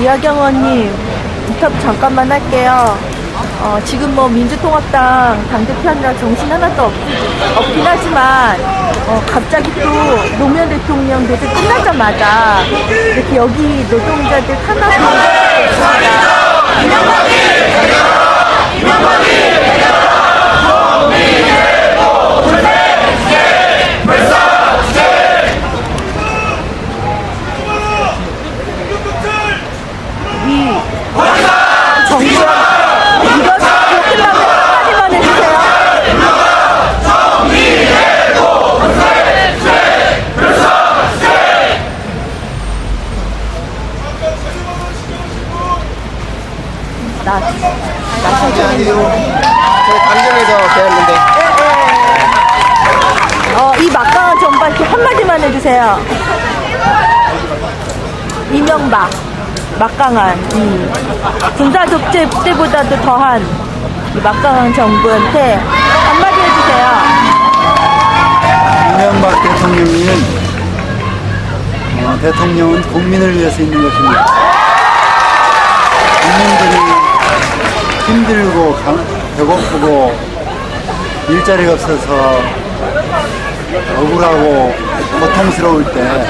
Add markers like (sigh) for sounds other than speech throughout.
이하경원님 인터뷰 잠깐만 할게요. 어, 지금 뭐 민주통합당 당대표하느라 정신 하나도 없, 없긴 하지만 어, 갑자기 또 노무현 대통령 대선 끝나자마자 이렇게 여기 노동자들 탄압을 있습니다. 이 정부가 이거 끝나면 한마디만 해주세요. 나, 나 천천히. 저희 강정에서 배웠는데 어, 이 막강한 정부 이렇게 한마디만 해주세요. 이명박, 막강한, 음. 군사 독재 때보다도 더한 이 막강한 정부한테 한마디 해주세요. 이명박 대통령은 어, 대통령은 국민을 위해서 있는 것입니다. 국민들이 힘들고 강- 배고프고 일자리가 없어서 억울하고 고통스러울 때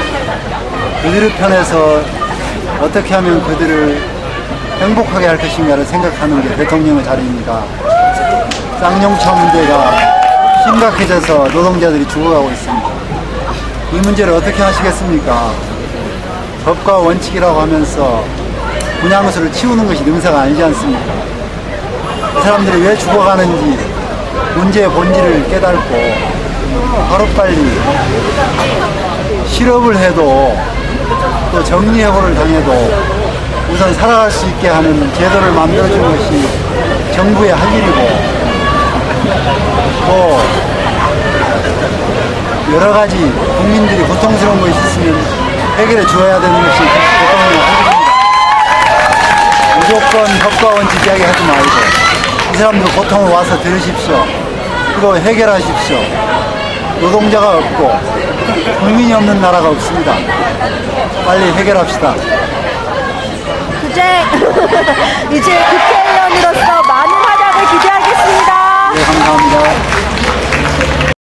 그들의 편에서 어떻게 하면 그들을 행복하게 할 것인가를 생각하는 게 대통령의 자리입니다. 쌍용차 문제가 심각해져서 노동자들이 죽어가고 있습니다. 이 문제를 어떻게 하시겠습니까? 법과 원칙이라고 하면서 분양수를 치우는 것이 능사가 아니지 않습니까? 이 사람들이 왜 죽어가는지 문제의 본질을 깨닫고 하루빨리 실업을 해도 또 정리해고를 당해도 우선 살아갈 수 있게 하는 제도를 만들어주는 것이 정부의 할 일이고 또 여러 가지 국민들이 고통스러운 것이 있으면 해결해 주어야 되는 것이 대통령의 할 일입니다. 무조건 법과 원칙 이야기 하지 말고 이 사람들 고통을 와서 들으십시오. 그리고 해결하십시오. 노동자가 없고 국민이 없는 나라가 없습니다. 빨리 해결합시다. 투쟁! (laughs) 이제 국회의원으로서